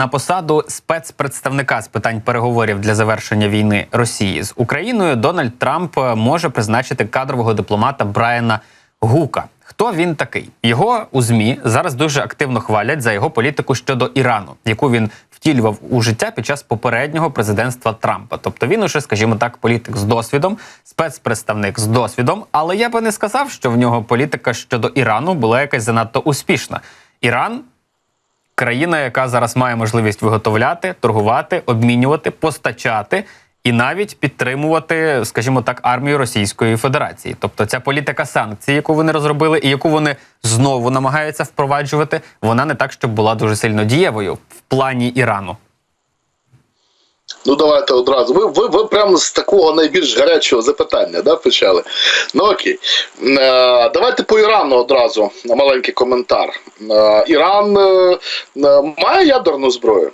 на посаду спецпредставника з питань переговорів для завершення війни Росії з Україною Дональд Трамп е, може призначити кадрового дипломата Брайана Гука. Хто він такий? Його у змі зараз дуже активно хвалять за його політику щодо Ірану, яку він втілював у життя під час попереднього президентства Трампа. Тобто він уже, скажімо так, політик з досвідом, спецпредставник з досвідом. Але я би не сказав, що в нього політика щодо Ірану була якась занадто успішна. Іран країна, яка зараз має можливість виготовляти, торгувати, обмінювати, постачати і навіть підтримувати, скажімо так, армію Російської Федерації. Тобто ця політика санкцій, яку вони розробили, і яку вони знову намагаються впроваджувати, вона не так, щоб була дуже сильно дієвою в плані Ірану. Ну, давайте одразу. Ви ви, ви прямо з такого найбільш гарячого запитання да, почали. Ну окей. Е, давайте по Ірану одразу маленький коментар. Е, Іран е, е, має ядерну зброю?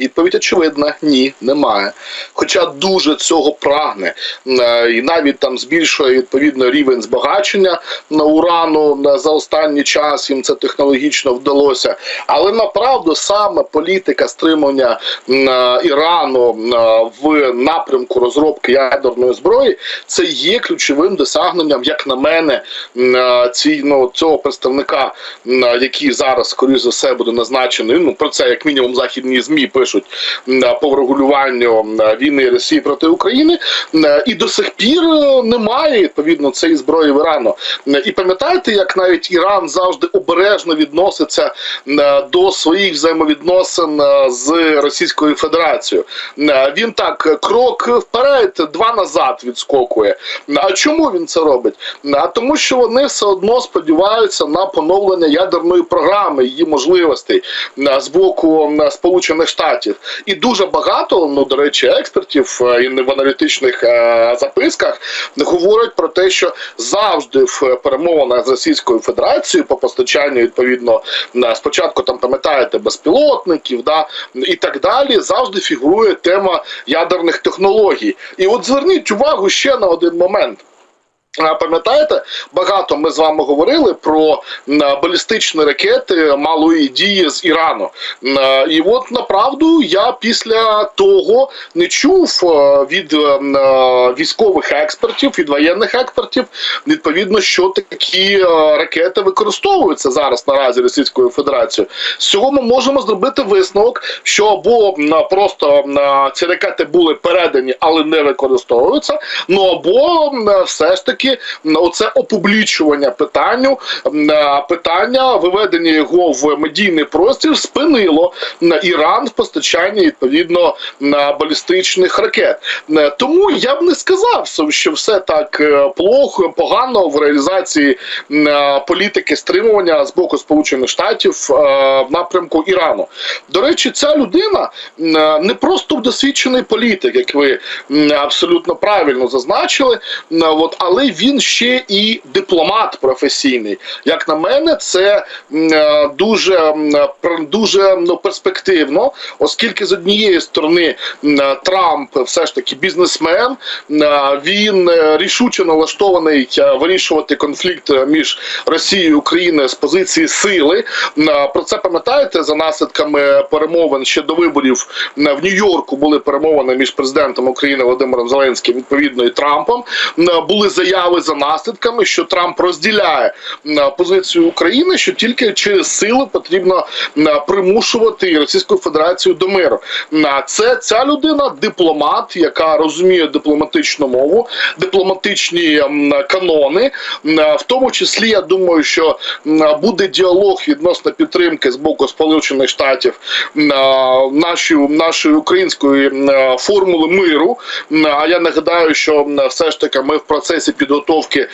Відповідь очевидна, ні, немає. Хоча дуже цього прагне Е, і навіть там збільшує відповідно рівень збагачення на урану за останній час їм це технологічно вдалося. Але направду саме політика стримання е, Ірану е, в напрямку розробки ядерної зброї це є ключовим досягненням, як на мене, ці, ну, цього представника, який зараз, скоріш за все, буде назначений. Ну про це як мінімум західні змі пишуть е, по врегулюванню війни Росії проти України, і до сих пір е, немає відповідно цієї зброї в Ірану. І пам'ятаєте, як навіть Іран завжди обережно відноситься до своїх взаємовідносин е, з Російською Федерацією. Він так крок вперед, два назад відскокує. А чому він це робить? А тому, що вони все одно сподіваються на поновлення ядерної програми, її можливостей з боку Сполучених Штатів. І дуже багато, ну до речі, експертів е, і в аналітичних е, записках говорять про те, що завжди в перемовинах з Російською Федерацією по постачанню відповідно на спочатку там пам'ятаєте безпілотників, да і так далі, завжди фігурує тема ядерних технологій. І от зверніть увагу ще на один момент. Пам'ятаєте, багато ми з вами говорили про балістичні ракети малої дії з Ірану. І от направду я після того не чув е, від е, е, військових експертів, від воєнних експертів, відповідно, що такі ракети використовуються зараз наразі Російською Федерацією. З цього ми можемо зробити висновок, що або просто ці ракети були передані, але не використовуються. Ну або все ж таки м, оце опублічування питанню е, питання виведення його в медійний простір спинило Іран в постачанні відповідно на балістичних ракет. Е, Тому я б не сказав, що все так е, плохо, погано в реалізації е, політики стримування з боку Сполучених Штатів е, в напрямку Ірану. До речі, ця людина е, не просто досвідчений політик, як ви абсолютно правильно зазначили. От, але він ще і дипломат професійний. Як на мене, це е, дуже дуже ну, перспективно, оскільки з однієї сторони е, Трамп все ж таки бізнесмен, е, він е, рішуче налаштований е, вирішувати конфлікт е, між Росією і Україною з позиції сили. Е, Про це пам'ятаєте за наслідками перемовин ще до виборів в Нью-Йорку були перемовини між президентом України Володимиром Зеленським відповідно і Трампом. Були заяви за наслідками, що Трамп розділяє м, позицію України, що тільки через силу потрібно примушувати Російську Федерацію до миру. М, Це ця людина дипломат, яка розуміє дипломатичну мову, дипломатичні канони. В тому числі, я думаю, що буде діалог відносно підтримки з боку Сполучених Штатів нашої, нашої української формули миру. А я нагадаю, що все ж таки ми в процесі підготовки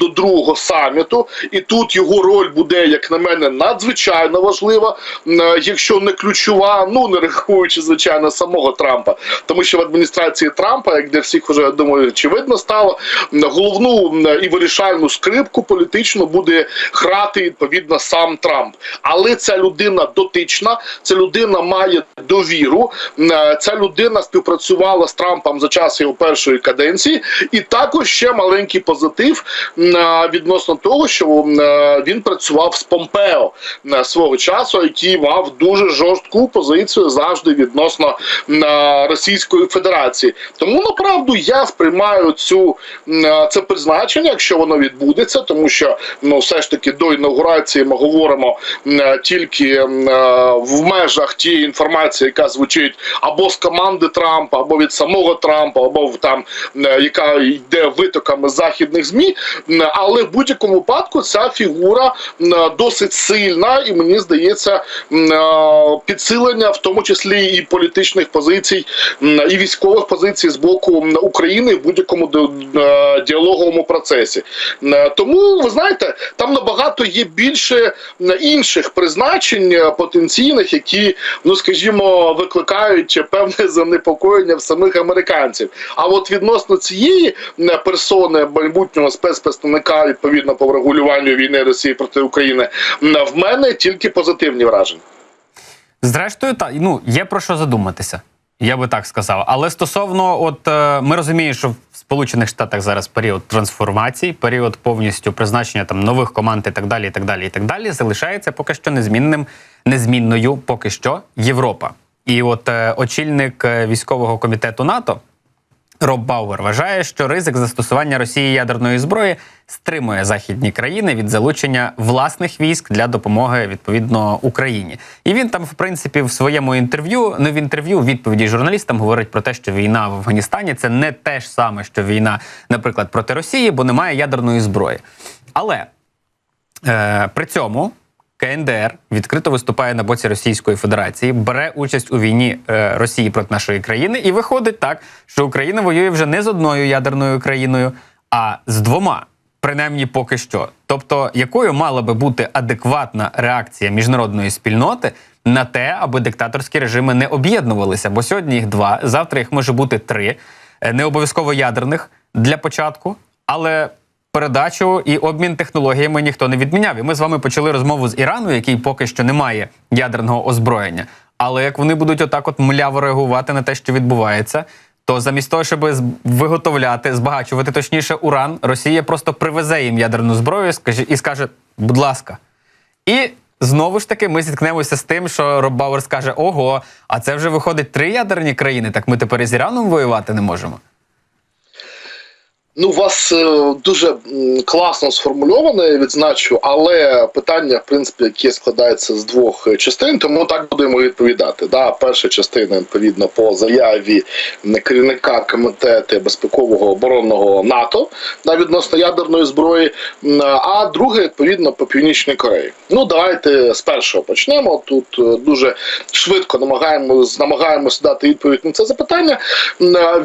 до другого саміту, і тут його роль буде, як на мене, надзвичайно важлива, якщо не ключова, ну не рахуючи звичайно самого Трампа, тому що в адміністрації Трампа, як для всіх вже я думаю, очевидно стало головну і вирішальну скрипку політично буде грати відповідно сам Трамп. Але ця людина дотична, ця людина має довіру. Ця людина співпрацювала з Трампом за час його першої каденції, і також ще маленький позитив відносно того, що він працював з Помпео свого часу, який мав дуже жорстку позицію завжди відносно Російської Федерації. Тому направду я сприймаю цю це призначення, якщо воно відбудеться, тому що ну все ж таки до інаугурації ми говоримо тільки в межах тієї інформації, яка звучить або з команди Трампа, або від самого Трампа, або там яка йде витоками західних змі. Але в будь-якому випадку ця фігура досить сильна, і мені здається, е, підсилення, в тому числі і політичних позицій, і військових позицій з боку України в будь-якому е, діалоговому процесі. Тому ви знаєте, там набагато є більше інших призначень е, потенційних, які, ну скажімо, викликають певне занепокоєння в самих американців. А от відносно цієї персони майбутнього спецпредставника відповідно по врегулюванню війни Росії проти України, в мене тільки позитивні враження. Зрештою, та ну є про що задуматися. Я би так сказав. Але стосовно, от е, ми розуміємо, що в Сполучених Штатах зараз період трансформації, період повністю призначення там нових команд і так далі, і так далі, і так далі, залишається поки що незмінним, незмінною поки що Європа. І от е, очільник е, військового комітету НАТО Роб Бауер вважає, що ризик застосування Росії ядерної зброї стримує західні країни від залучення власних військ для допомоги відповідно Україні. І він там, в принципі, в своєму інтерв'ю, не в інтерв'ю, відповіді журналістам говорить про те, що війна в Афганістані це не те ж саме, що війна, наприклад, проти Росії, бо немає ядерної зброї. Але Е, при цьому КНДР відкрито виступає на боці Російської Федерації, бере участь у війні е, Росії проти нашої країни, і виходить так, що Україна воює вже не з одною ядерною країною, а з двома. Принаймні поки що. Тобто, якою мала би бути адекватна реакція міжнародної спільноти на те, аби диктаторські режими не об'єднувалися? Бо сьогодні їх два, завтра їх може бути три, Е, не обов'язково ядерних для початку, але передачу і обмін технологіями ніхто не відміняв. І ми з вами почали розмову з Ірану, який поки що не має ядерного озброєння. Але як вони будуть отак от мляво реагувати на те, що відбувається, то замість того, щоб виготовляти, збагачувати точніше уран, Росія просто привезе їм ядерну зброю скаже- і скаже, будь ласка. І знову ж таки ми зіткнемося з тим, що Роб Бауер скаже: Ого, а це вже виходить три ядерні країни, так ми тепер із Іраном воювати не можемо. Ну, у вас е, дуже класно сформульоване, відзначу, але питання, в принципі, яке складається з двох е, частин, тому так будемо відповідати. Да, перша частина відповідно по заяві керівника комітету безпекового оборонного НАТО да, відносно ядерної зброї, а друге відповідно по північній Кореї. Ну давайте з першого почнемо. Тут е, дуже швидко намагаємось намагаємося дати відповідь на це запитання.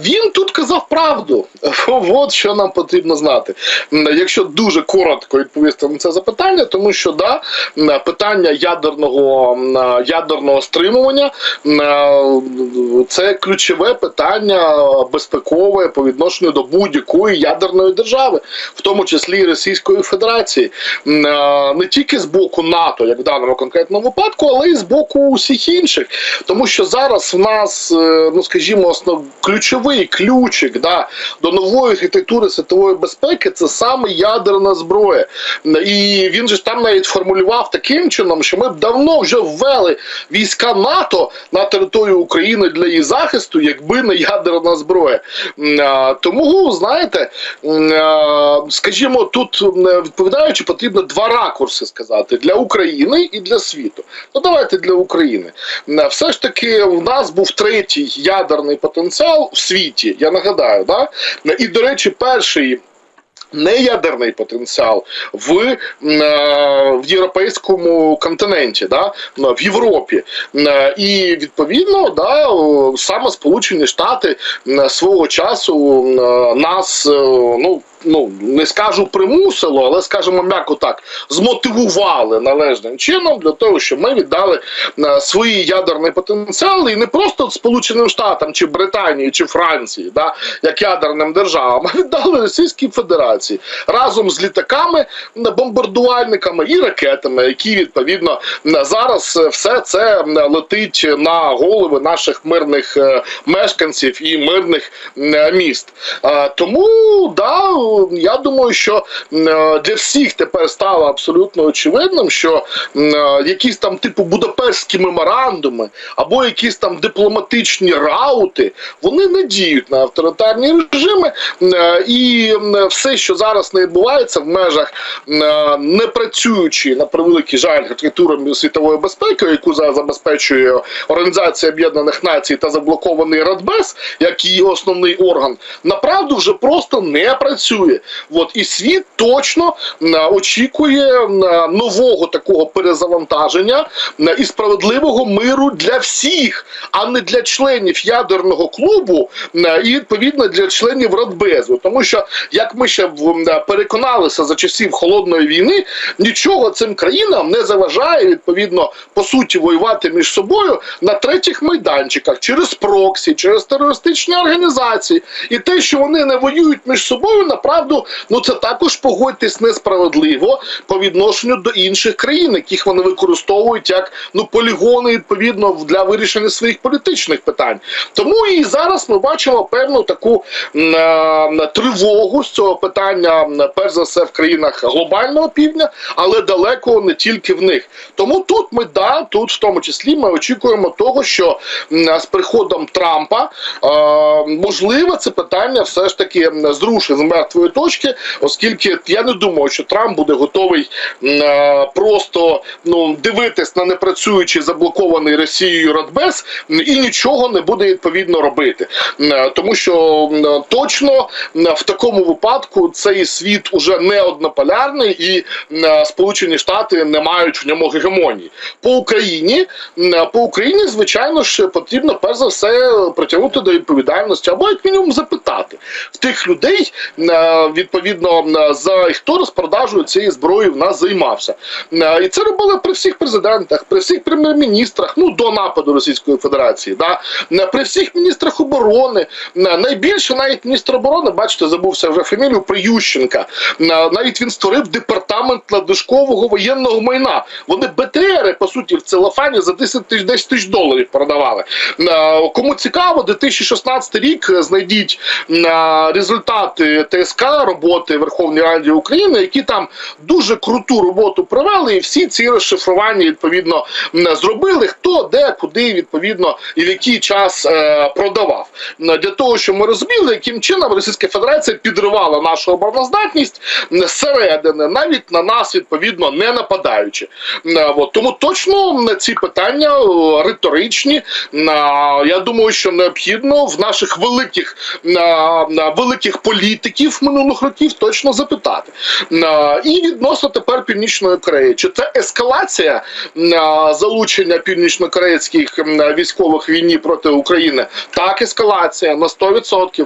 Він тут казав правду. От що нам потрібно знати. Якщо дуже коротко відповісти на це запитання, тому що да, питання ядерного ядерного стримування це ключове питання безпекове по відношенню до будь-якої ядерної держави, в тому числі і Російської Федерації, е, не тільки з боку НАТО, як в даному конкретному випадку, але й з боку усіх інших. Тому що зараз в нас, е, ну скажімо, основ ключовий ключик да, до нової архітектури світової безпеки це саме ядерна зброя. І він же там навіть формулював таким чином, що ми б давно вже ввели війська НАТО на територію України для її захисту, якби не ядерна зброя. Тому, знаєте, скажімо, тут відповідаючи, потрібно два ракурси сказати для України і для світу. Ну давайте для України. Все ж таки, в нас був третій ядерний потенціал в світі. Я нагадаю, да? і до речі, перший. Неядерний потенціал в, е, в європейському континенті, да, в Європі. Е, І відповідно, да, саме Сполучені Штати свого часу е, нас, ну. Ну, не скажу примусило, але скажімо м'яко так, змотивували належним чином для того, щоб ми віддали е, свої ядерний потенціал і не просто Сполученим Штатам, чи Британії, чи Франції, да, як ядерним державам, а віддали Російській Федерації разом з літаками, бомбардувальниками і ракетами, які відповідно зараз е, все це летить на голови наших мирних е, мешканців і мирних міст. Тому да, ну я думаю, що е, для всіх тепер стало абсолютно очевидним, що е, якісь там типу Будапештські меморандуми або якісь там дипломатичні раути, вони не діють на авторитарні режими, е, і все, що зараз не відбувається в межах не працюючи на превеликий жаль архітектурами світової безпеки, яку зараз забезпечує Організація Об'єднаних Націй та заблокований Радбез, як її основний орган, направду вже просто не працює. От і світ точно очікує нового такого перезавантаження і справедливого миру для всіх, а не для членів ядерного клубу і відповідно для членів Радбезу. Тому що як ми ще переконалися за часів холодної війни, нічого цим країнам не заважає відповідно по суті воювати між собою на третіх майданчиках через проксі, через терористичні організації, і те, що вони не воюють між собою, направду, ну це також погодьтесь несправедливо по відношенню до інших країн, яких вони використовують як ну полігони відповідно для вирішення своїх політичних питань. Тому і зараз ми бачимо певну таку е, тривогу з цього питання, перш за все в країнах глобального півдня, але далеко не тільки в них. Тому тут ми да, тут в тому числі ми очікуємо того, що м, з приходом Трампа е, можливо це питання все ж таки зрушить з мертвої точки, оскільки я не думаю, що Трамп буде готовий е, просто ну дивитись на непрацюючий заблокований Росією Радбез і нічого не буде відповідно робити, е, тому що точно в такому випадку цей світ уже не однополярний і е, Сполучені Штати не мають в ньому гегемонії. По Україні е, по Україні, звичайно ж, потрібно перш за все притягнути до відповідальності або як мінімум запитати в тих людей, е, відповідно за хто розпродажою цієї зброї в нас займався. Е, І це робили при всіх президентах, при всіх прем'єр-міністрах, ну до нападу Російської Федерації, да при всіх міністрах оборони. Найбільше навіть міністр оборони, бачите, забувся вже фамілію Приющенка. Навіть він створив департамент надлишкового воєнного майна. Вони БТРи, по суті, в целофані за 10 тисяч 10 тисяч доларів продавали. Кому цікаво, 2016 рік е, знайдіть результати ТСК роботи Верховної Ради України, які там дуже круту роботу провели, і всі ці розшифрування відповідно зробили. Хто де, куди відповідно і в який час е, продавав для того, щоб ми розуміли, яким чином Російська Федерація підривала нашу обороноздатність зсередини, навіть на нас відповідно не нападаючи. От тому точно м, ці питання риторичні. Я думаю, що необхідно в наших великих великих політиків минулих років точно запитати. І відносно тепер Північної Кореї, чи це ескалація залучення північнокорейських військових війні проти України? Так, ескалація на 100%.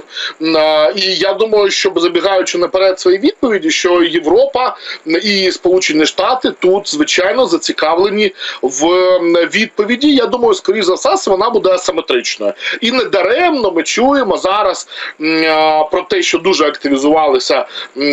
І я думаю, що забігаючи наперед свої відповіді, що Європа і Сполучені Штати тут звичайно зацікавлені в відповіді. Я думаю, скоріш за все, вона буде асиметричною. І не даремно ми чуємо зараз про те, що дуже активізувалися м,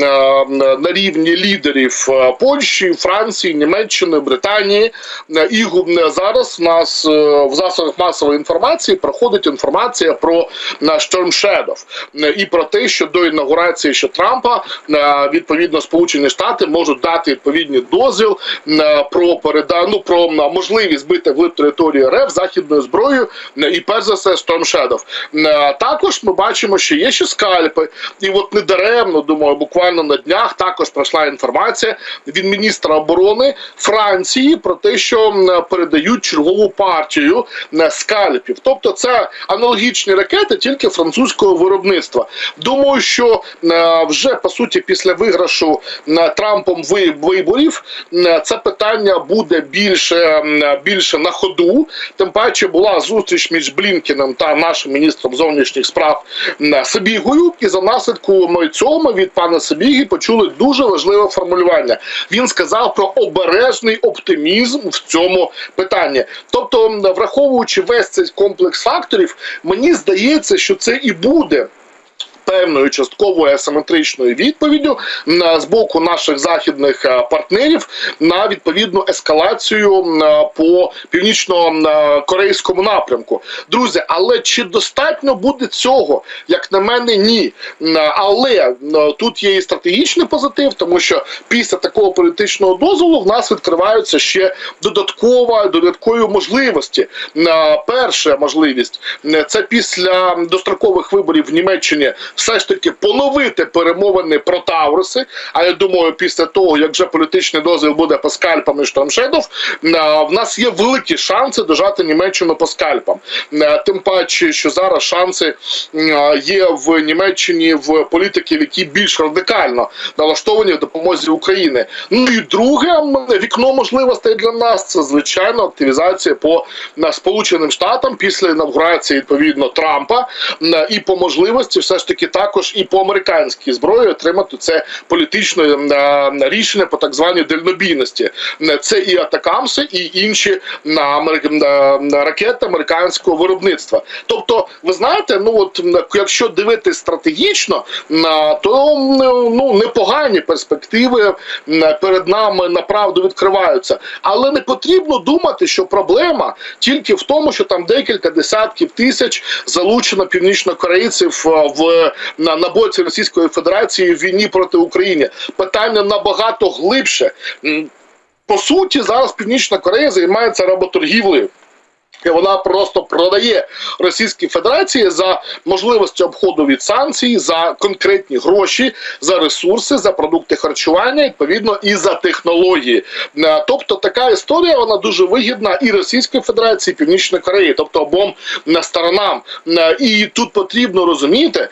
на рівні лідерів Польщі, Франції, Німеччини, Британії. Е, І зараз в нас е, в засобах масової інформації проходить інформація про Storm Shadow Е, і про те, що до інаугурації що Трампа е, відповідно Сполучені Штати можуть дати відповідний дозвіл е, про переда... ну, про можливість збити в територію РФ західною зброєю е, і перш за все Storm Shadow. Е, Також ми бачимо, що є ще скальпи, і от недаремно думаю, буквально на днях також пройшла інформація від міністра оборони Франції про те, що передають чергову партію скальпів. Тобто, це аналогічні ракети, тільки французького виробництва. Думаю, що е, вже по суті після виграшу Трампом ви- виборів це питання буде більше, більше на ходу. Тим паче була зустріч між Блінкеном та нашим міністром зовнішніх справ м, Сабігою, і за наслідку цього ми від пана Сабігі почули дуже важливе формулювання. Він сказав про обережний оптимізм в цьому питанні. Тобто, враховуючи весь цей комплекс факторів, мені здається, що це і буде певною частковою асиметричною відповіддю з боку наших західних е, партнерів на відповідну ескалацію е, по північно-корейському напрямку. Друзі, але чи достатньо буде цього? Як на мене, ні. Але е, тут є і стратегічний позитив, тому що після такого політичного дозволу в нас відкриваються ще додаткова додаткові можливості. Перша можливість це після дострокових виборів в Німеччині все ж таки поновити перемовини про Тавруси. А я думаю, після того як вже політичний дозвіл буде по скальпам і штормшедов, е, в нас є великі шанси дожати Німеччину по скальпам. Е, Тим паче, що зараз шанси е, є в Німеччині в політиків, які більш радикально налаштовані в допомозі України. Ну і друге вікно можливостей для нас це звичайно активізація по Сполученим Штатам після інавгурації відповідно Трампа і по можливості, все ж таки, також і по американській зброї отримати це політичне м, рішення по так званій дальнобійності. Це і атакамси, і інші на на- на ракети американського виробництва. Тобто, ви знаєте, ну от якщо дивитись стратегічно, м, то ну непогані перспективи перед нами направду відкриваються. Але не потрібно думати, що проблема тільки в тому, що там декілька десятків тисяч залучено північнокорейців е, в на, на боці Російської Федерації в війні проти України. Питання набагато глибше. По суті, зараз Північна Корея займається работоргівлею. І вона просто продає Російській Федерації за можливості обходу від санкцій, за конкретні гроші, за ресурси, за продукти харчування, відповідно, і за технології. Е, Тобто така історія вона дуже вигідна і Російської Федерації, і Північної Кореї, тобто обом е, сторонам. Е, І тут потрібно розуміти,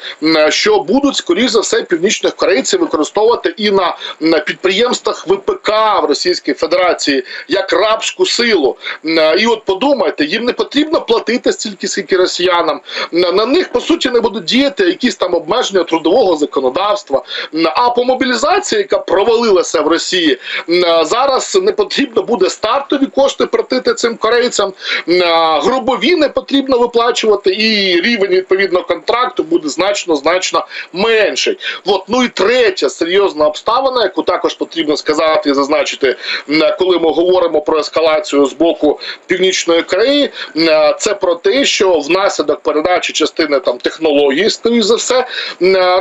що будуть скоріш за все північних корейців використовувати і на, підприємствах ВПК в Російській Федерації як рабську силу. І от подумайте, їм не потрібно платити стільки, скільки росіянам. На, на них по суті не будуть діяти якісь там обмеження трудового законодавства. А по мобілізації, яка провалилася в Росії, зараз не потрібно буде стартові кошти платити цим корейцям. Грубові не потрібно виплачувати, і рівень відповідно контракту буде значно значно менший. От ну і третя серйозна обставина, яку також потрібно сказати і зазначити, коли ми говоримо про ескалацію з боку Північної Кореї, м, це про те, що внаслідок передачі частини там технології, скоріш за все,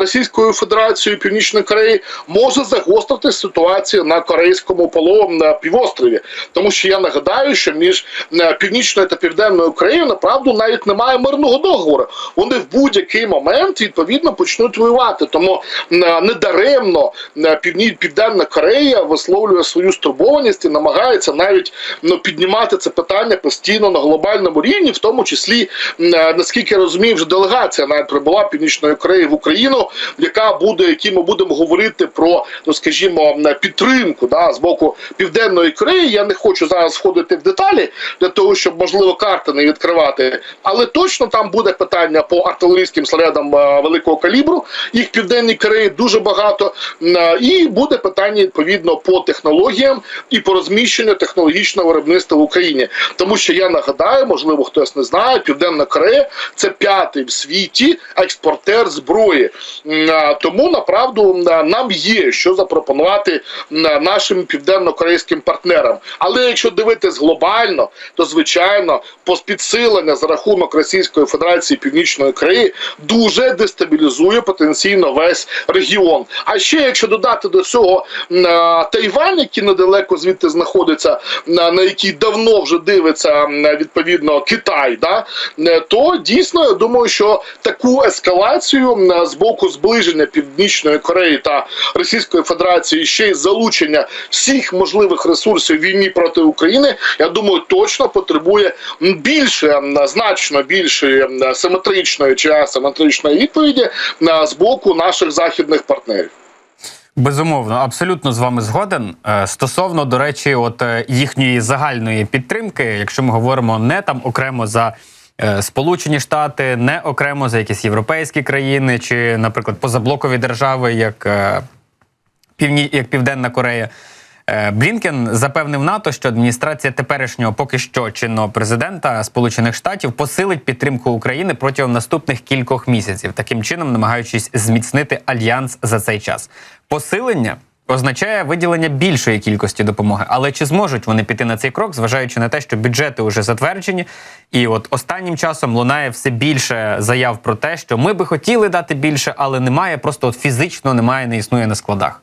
Російською Федерацією Північної Кореї може загострити ситуацію на корейському половому півострові, тому що я нагадаю, що між північною та південною Кореєю направду навіть немає мирного договору. Вони в будь-який момент відповідно почнуть воювати. Тому недаремно Південна Корея висловлює свою стурбованість і намагається навіть ну, піднімати це питання постійно на глобальному рівні, в тому числі, наскільки я розумію, вже делегація навіть прибула Північної Кореї в Україну, яка буде, які ми будемо говорити про, ну скажімо, підтримку да, з боку Південної Кореї. Я не хочу зараз входити в деталі для того, щоб можливо карти не відкривати, але точно там буде питання по артилерійським снарядам е, великого калібру. Їх в південній Кореї дуже багато. Е, І буде питання відповідно по технологіям і по розміщенню технологічного виробництва в Україні. Тому що я нагадаю, можливо, хтось не знає, Південна Корея це п'ятий в світі експортер зброї. Тому направду нам є що запропонувати нашим південно-корейським партнерам. Але якщо дивитись глобально, то звичайно підсилення за рахунок Російської Федерації Північної Кореї дуже дестабілізує потенційно весь регіон. А ще якщо додати до цього Тайвань, який недалеко звідти знаходиться, на, який давно вже дивиться м, відповідно Китай, да, е, то дійсно я думаю, що таку ескалацію з боку зближення Північної Кореї та Російської Федерації ще й залучення всіх можливих ресурсів війні проти України, я думаю, точно потребує більше, м, значно більшої симетричної чи асиметричної відповіді з боку наших західних партнерів. Безумовно, абсолютно з вами згоден. Е, Стосовно, до речі, от е, їхньої загальної підтримки, якщо ми говоримо не там окремо за е, Сполучені Штати, не окремо за якісь європейські країни, чи, наприклад, позаблокові держави, як, Півні... як Південна Корея. Е, Блінкен запевнив НАТО, що адміністрація теперішнього поки що чинного президента Сполучених Штатів посилить підтримку України протягом наступних кількох місяців, таким чином намагаючись зміцнити альянс за цей час. Посилення означає виділення більшої кількості допомоги. Але чи зможуть вони піти на цей крок, зважаючи на те, що бюджети вже затверджені, і от останнім часом лунає все більше заяв про те, що ми би хотіли дати більше, але немає, просто от фізично немає, не існує на складах.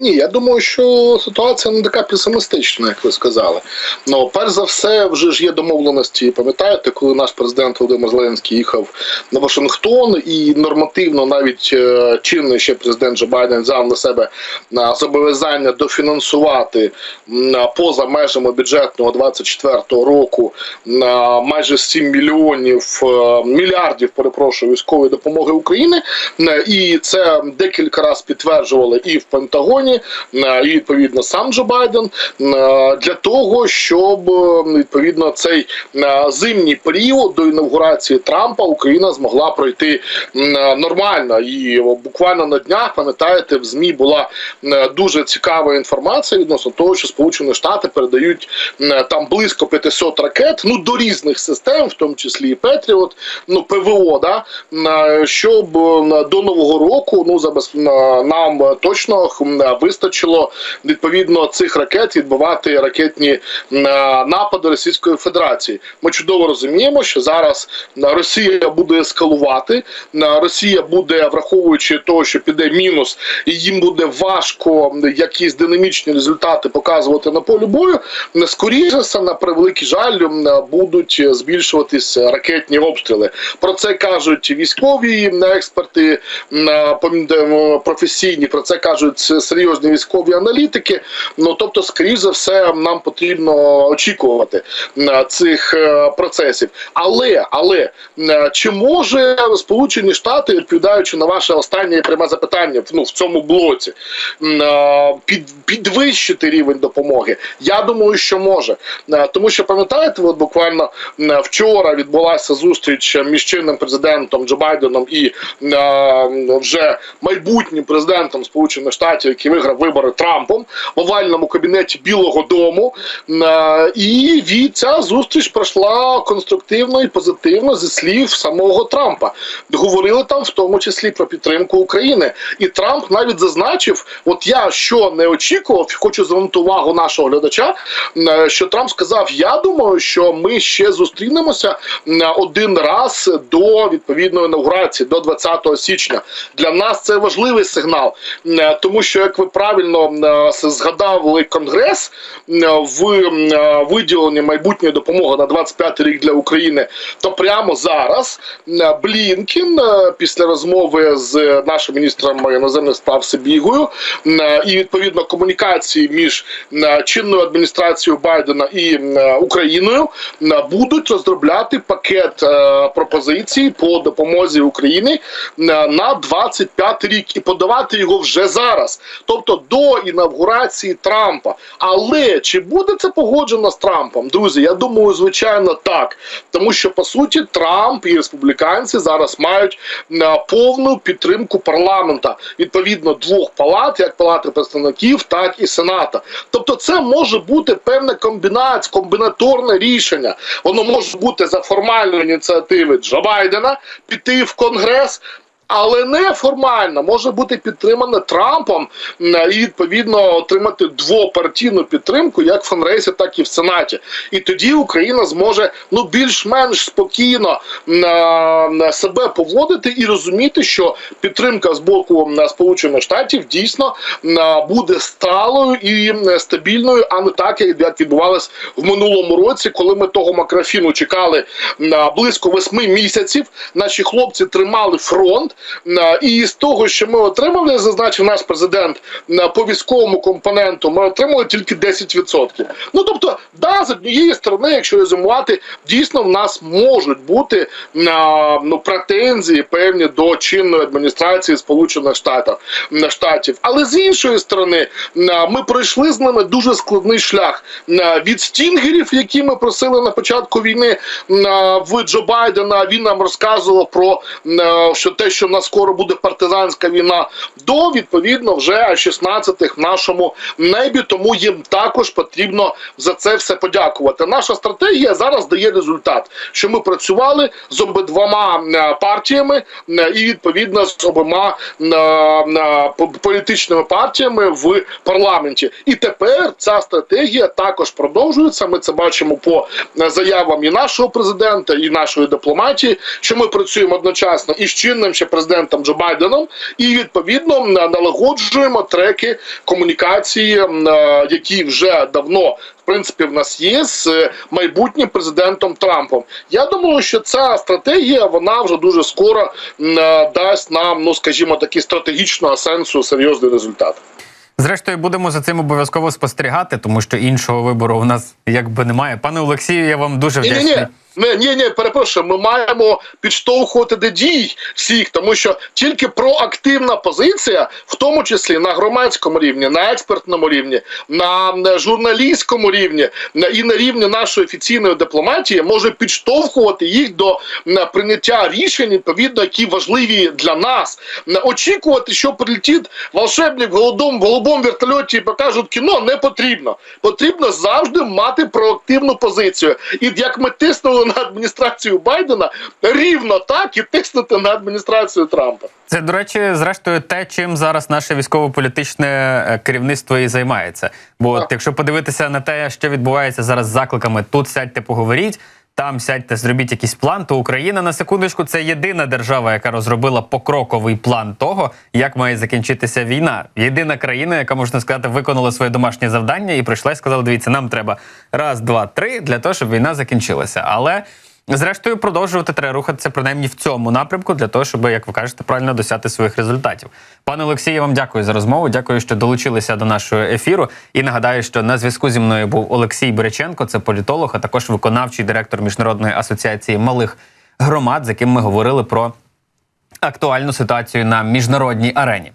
Ні, я думаю, що ситуація не така песимістична, як ви сказали. Ну, перш за все, вже ж є домовленості. Пам'ятаєте, коли наш президент Володимир Зеленський їхав на Вашингтон, і нормативно навіть е, чинний ще президент Джо Байден взяв на себе на зобов'язання дофінансувати поза межами бюджетного 24-го року на майже 7 мільйонів е, мільярдів, перепрошую, військової допомоги України. Е, І це декілька разів підтверджували і в Пентагоні, е, і відповідно сам Джо Байден. Е, для того, щоб е, відповідно цей зимній період до інавгурації Трампа Україна змогла пройти нормально. І буквально на днях, пам'ятаєте, в змі була дуже цікава інформація відносно того, що Сполучені Штати передають там близько 500 ракет, ну до різних систем, в тому числі і Петріот, ну ПВО, да, щоб до нового року ну забез... е, нам точно вистачило відповідно цих ракет відбивати ракетні е, напади Російської Федерації. Ми чудово розуміємо, що зараз е, Росія буде ескалувати. е, Росія буде, враховуючи того, що піде мінус, і їм буде важко якісь динамічні результати показувати на полі бою. Скоріше все, на превеликий жаль, будуть збільшуватись ракетні обстріли. Про це кажуть військові експерти професійні. Про це кажуть серйозні військові аналітики. Ну тобто, скоріш за все, нам потрібно очікувати е, цих е, процесів. Але але е, чи може Сполучені Штати, відповідаючи на ваше останнє пряме запитання, ну в цьому блоці під, підвищити рівень допомоги? Я думаю, що може, тому що пам'ятаєте, от буквально вчора відбулася зустріч між чинним президентом Джо Байденом і вже майбутнім президентом Сполучених Штатів, який виграв вибори Трампом в овальному кабінеті Білого Дому. Е, І від ця зустріч пройшла конструктивно і позитивно зі слів самого Трампа. Говорили там в тому числі про підтримку України. І Трамп навіть зазначив: от я що не очікував, хочу звернути увагу нашого глядача, е, що Трамп сказав: Я думаю, що ми ще зустрінемося е, один раз до відповідної інаугурації, до 20 січня. Для нас це важливий сигнал, тому що як ви правильно е, згадали конгрес е, в е, виділенні майбутньої допомоги на 25 рік для України, то прямо зараз Блінкін після розмови з нашим міністром іноземних справ Сибігою і відповідно комунікації між чинною адміністрацією Байдена і Україною будуть розробляти пакет пропозицій по допомозі Україні на 25 рік. І подавати його вже зараз, тобто до інавгурації Трампа. Але чи буде це погоджено з Трампом? Друзі, я думаю, звичайно, так. Тому що по суті Трамп і республіканці зараз мають е, повну підтримку парламента відповідно двох палат, як палати представників, так і сената. Тобто, це може бути певне комбінація, комбінаторне рішення. Воно може бути за формальної ініціативи Джо Байдена піти в конгрес. Але неформально може бути підтримане Трампом і відповідно отримати двопартійну підтримку як в Конгресі, так і в Сенаті. І тоді Україна зможе ну більш-менш спокійно м, себе поводити і розуміти, що підтримка з боку Сполучених Штатів дійсно м, буде сталою і стабільною, а не так, як відбувалось в минулому році, коли ми того макрофіну чекали м, близько восьми місяців. Наші хлопці тримали фронт. І з того, що ми отримали, зазначив наш президент по військовому компоненту, ми отримали тільки 10%. Ну тобто, да, з однієї сторони, якщо резюмувати, дійсно в нас можуть бути ну, претензії певні до чинної адміністрації Сполучених Штатів, Штатів. Але з іншої сторони, ми пройшли з ними дуже складний шлях від стінгерів, які ми просили на початку війни в Джо Байдена. Він нам розказував про що те, що в нас скоро буде партизанська війна, до відповідно вже 16-х в нашому небі. Тому їм також потрібно за це все подякувати. Наша стратегія зараз дає результат, що ми працювали з обидвома е, партіями е, і відповідно з обома е, по- політичними партіями в парламенті. І тепер ця стратегія також продовжується. Ми це бачимо по заявам і нашого президента, і нашої дипломатії, що ми працюємо одночасно і з чинним ще президентом Джо Байденом, і відповідно налагоджуємо треки комунікації, е, які вже давно. В принципі, в нас є з е, майбутнім президентом Трампом. Я думаю, що ця стратегія вона вже дуже скоро е, дасть нам, ну скажімо, такі стратегічного сенсу серйозний результат. Зрештою, будемо за цим обов'язково спостерігати, тому що іншого вибору у нас якби немає. Пане Олексію, я вам дуже Ні, ні, ні. Ні, ні, ні, перепрошую, ми маємо підштовхувати до дій всіх, тому що тільки проактивна позиція, в тому числі на громадському рівні, на експертному рівні, на на журналістському рівні і на рівні нашої офіційної дипломатії, може підштовхувати їх до прийняття рішень, відповідно, які важливі для нас. Очікувати, що прилетить волшебник в голубому, голубому вертольоті і покажуть кіно, не потрібно. Потрібно завжди мати проактивну позицію. І як ми тиснули на адміністрацію Байдена, рівно так і тиснути на адміністрацію Трампа. Це, до речі, зрештою, те, чим зараз наше військово-політичне е, керівництво і займається. Бо от, якщо подивитися на те, що відбувається зараз з закликами, тут сядьте, поговоріть. Там сядьте, зробіть якийсь план. То Україна на секундочку це єдина держава, яка розробила покроковий план того, як має закінчитися війна. Єдина країна, яка можна сказати, виконала своє домашнє завдання і прийшла і сказала: дивіться, нам треба раз, два, три для того, щоб війна закінчилася. Але Зрештою, продовжувати треба рухатися принаймні в цьому напрямку для того, щоб, як ви кажете, правильно досягти своїх результатів. Пане Олексію, я вам дякую за розмову. Дякую, що долучилися до нашого ефіру. І нагадаю, що на зв'язку зі мною був Олексій Береченко, це політолог, а також виконавчий директор міжнародної асоціації малих громад, з яким ми говорили про актуальну ситуацію на міжнародній арені.